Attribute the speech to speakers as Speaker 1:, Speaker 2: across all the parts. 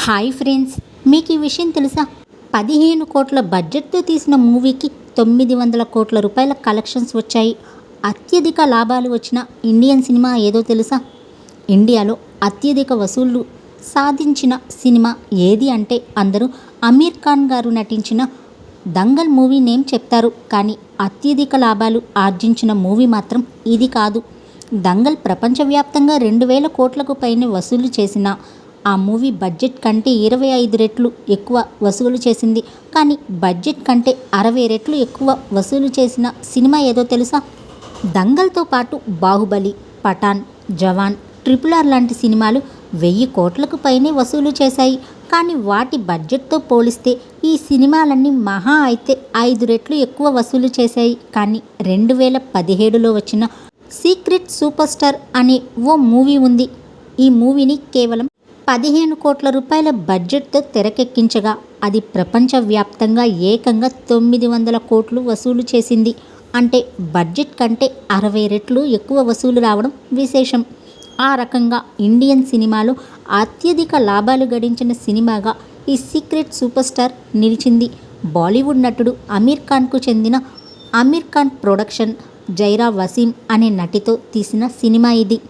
Speaker 1: Hi friends మీకు ఈ విషయం తెలుసా? పదిహేను కోట్ల బడ్జెట్తో తీసిన మూవీకి తొమ్మిది వందల కోట్ల రూపాయల కలెక్షన్స్ వచ్చాయి. అత్యధిక లాభాలు వచ్చిన ఇండియన్ సినిమా ఏదో తెలుసా? ఇండియాలో అత్యధిక వసూళ్ళు సాధించిన సినిమా ఏది అంటే అందరూ అమీర్ ఖాన్ గారు నటించిన దంగల్ మూవీ నేమ్ చెప్తారు. కానీ అత్యధిక లాభాలు ఆర్జించిన మూవీ మాత్రం ఇది కాదు. దంగల్ ప్రపంచవ్యాప్తంగా రెండు వేల కోట్లకు పైనే వసూలు చేసిన ఆ మూవీ బడ్జెట్ కంటే ఇరవై ఐదు రెట్లు ఎక్కువ వసూలు చేసింది. కానీ బడ్జెట్ కంటే అరవై రెట్లు ఎక్కువ వసూలు చేసిన సినిమా ఏదో తెలుసా? దంగల్తో పాటు బాహుబలి పఠాన్ జవాన్ ట్రిపుల్ ఆర్ లాంటి సినిమాలు వెయ్యి కోట్లకు పైనే వసూలు చేశాయి. కానీ వాటి బడ్జెట్తో పోలిస్తే ఈ సినిమాలన్నీ మహా అయితే ఐదు రెట్లు ఎక్కువ వసూలు చేశాయి. కానీ రెండు వేల పదిహేడులో వచ్చిన సీక్రెట్ సూపర్ స్టార్ అనే ఓ మూవీ ఉంది. ఈ మూవీని కేవలం పదిహేను కోట్ల రూపాయల బడ్జెట్తో తెరకెక్కించగా అది ప్రపంచవ్యాప్తంగా ఏకంగా తొమ్మిది వందల కోట్లు వసూలు చేసింది. అంటే బడ్జెట్ కంటే అరవై రెట్లు ఎక్కువ వసూలు రావడం విశేషం. ఆ రకంగా ఇండియన్ సినిమాలో అత్యధిక లాభాలు గడించిన సినిమాగా ఈ సీక్రెట్ సూపర్ స్టార్ నిలిచింది. బాలీవుడ్ నటుడు అమీర్ ఖాన్కు చెందిన అమీర్ ఖాన్ ప్రొడక్షన్ జైరా వసీం అనే నటితో తీసిన సినిమా ఇది.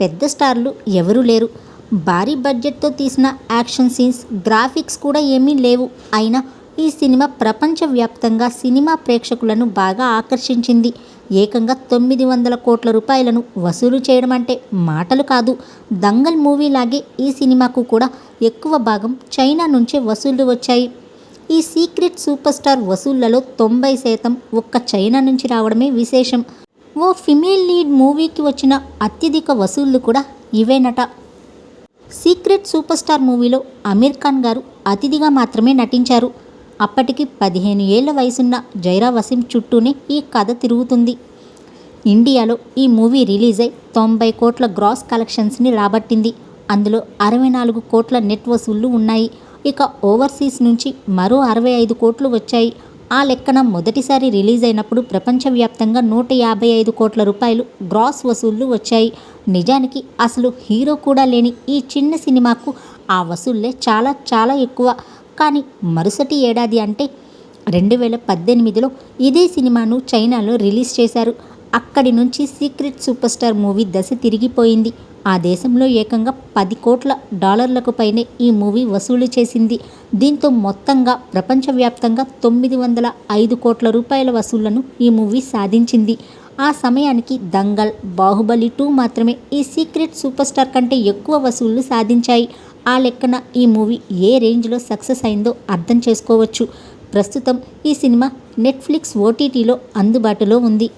Speaker 1: పెద్ద స్టార్లు ఎవరూ లేరు. భారీ బడ్జెట్తో తీసిన యాక్షన్ సీన్స్ గ్రాఫిక్స్ కూడా ఏమీ లేవు. అయినా ఈ సినిమా ప్రపంచవ్యాప్తంగా సినిమా ప్రేక్షకులను బాగా ఆకర్షించింది. ఏకంగా తొమ్మిది వందల కోట్ల రూపాయలను వసూలు చేయడం అంటే మాటలు కాదు. దంగల్ మూవీ లాగే ఈ సినిమాకు కూడా ఎక్కువ భాగం చైనా నుంచే వసూళ్ళు వచ్చాయి. ఈ సీక్రెట్ సూపర్ స్టార్ వసూళ్ళలో తొంభై శాతం ఒక్క చైనా నుంచి రావడమే విశేషం. ఓ ఫిమేల్ లీడ్ మూవీకి వచ్చిన అత్యధిక వసూళ్ళు కూడా ఇవేనట. సీక్రెట్ సూపర్ స్టార్ మూవీలో అమీర్ ఖాన్ గారు అతిథిగా మాత్రమే నటించారు. అప్పటికి పదిహేను ఏళ్ళ వయసున్న జైరా వసీం చుట్టూనే ఈ కథ తిరుగుతుంది. ఇండియాలో ఈ మూవీ రిలీజ్ అయి తొంభై కోట్ల గ్రాస్ కలెక్షన్స్ని రాబట్టింది. అందులో అరవై నాలుగు కోట్ల నెట్ వసూళ్ళు ఉన్నాయి. ఇక ఓవర్సీస్ నుంచి మరో అరవై ఐదు కోట్లు వచ్చాయి. ఆ లెక్కన మొదటిసారి రిలీజ్ అయినప్పుడు ప్రపంచవ్యాప్తంగా నూట యాభై ఐదు కోట్ల రూపాయలు గ్రాస్ వసూళ్ళు వచ్చాయి. నిజానికి అసలు హీరో కూడా లేని ఈ చిన్న సినిమాకు ఆ వసూళ్ళే చాలా చాలా ఎక్కువ. కానీ మరుసటి ఏడాది అంటే రెండు వేల పద్దెనిమిదిలో ఇదే సినిమాను చైనాలో రిలీజ్ చేశారు. అక్కడి నుంచి సీక్రెట్ సూపర్ స్టార్ మూవీ దశ తిరిగిపోయింది. ఆ దేశంలో ఏకంగా పది కోట్ల డాలర్లకు పైనే ఈ మూవీ వసూలు చేసింది. దీంతో మొత్తంగా ప్రపంచవ్యాప్తంగా తొమ్మిది వందల ఐదు కోట్ల రూపాయల వసూళ్ళను ఈ మూవీ సాధించింది. ఆ సమయానికి దంగల్ బాహుబలి టూ మాత్రమే ఈ సీక్రెట్ సూపర్ స్టార్ కంటే ఎక్కువ వసూళ్ళు సాధించాయి. ఆ లెక్కన ఈ మూవీ ఏ రేంజ్లో సక్సెస్ అయిందో అర్థం చేసుకోవచ్చు. ప్రస్తుతం ఈ సినిమా నెట్ఫ్లిక్స్ ఓటీటీలో అందుబాటులో ఉంది.